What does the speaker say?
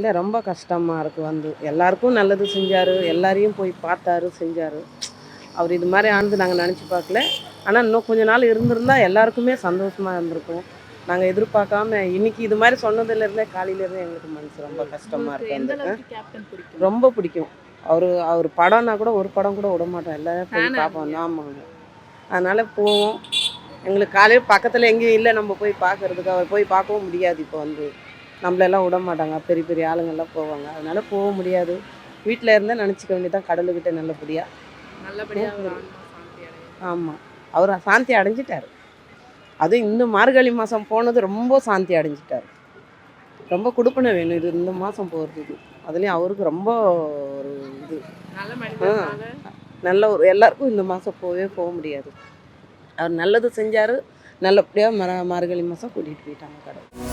இல்லை ரொம்ப கஷ்டமாக இருக்குது வந்து. எல்லாருக்கும் நல்லது செஞ்சார் எல்லாரையும் போய் பார்த்தாரு செஞ்சார். அவர் இது மாதிரி ஆனது நாங்கள் நினச்சி பார்க்கல. ஆனால் இன்னும் கொஞ்ச நாள் இருந்திருந்தா எல்லாருக்குமே சந்தோஷமாக இருந்திருக்கும். நாங்கள் எதிர்பார்க்காம இன்னைக்கு இது மாதிரி சொன்னதுலேருந்தே காலையிலேருந்தே எங்களுக்கு மனசு ரொம்ப கஷ்டமாக உங்களுக்கு எந்த இருக்கு அளவுக்கு கேப்டன் பிடிக்கும்? ரொம்ப பிடிக்கும். அவர் அவர் படம்னா கூட ஒரு படம் கூட விட மாட்டோம் எல்லாரும் போய் பார்ப்போம். ஆமாங்க. அதனால் போவோம். எங்களுக்கு காலையில் பக்கத்தில் எங்கேயும் இல்லை. நம்ம போய் பார்க்கறதுக்கு. அவர் போய் பார்க்கவும் முடியாது இப்போ வந்து. நம்மளெல்லாம் விட மாட்டாங்க. பெரிய பெரிய ஆளுங்கெல்லாம் போவாங்க. அதனால் போக முடியாது. வீட்டில் இருந்தால் நினச்சிக்க வேண்டியதான் கடலுக்கிட்ட நல்லபடியாக நல்லபடியா ஒரு ஆன்மா சாந்தி அடையும் ஆமாம் அவர் சாந்தி அடைஞ்சிட்டார். அதுவும் இந்த மார்கழி மாதம் போனது ரொம்ப சாந்தி அடைஞ்சிட்டார். ரொம்ப கொடுப்பனை வேணும். இது இந்த மாதம் போகிறதுக்கு அதுலேயும் அவருக்கு ரொம்ப ஒரு இது. நல்ல ஒரு எல்லாருக்கும் இந்த மாதம் போகவே போக முடியாது. அவர் நல்லது செஞ்சார். நல்லபடியாக மர மார்கழி மாதம் கூட்டிகிட்டு போயிட்டாங்க கடவுள்.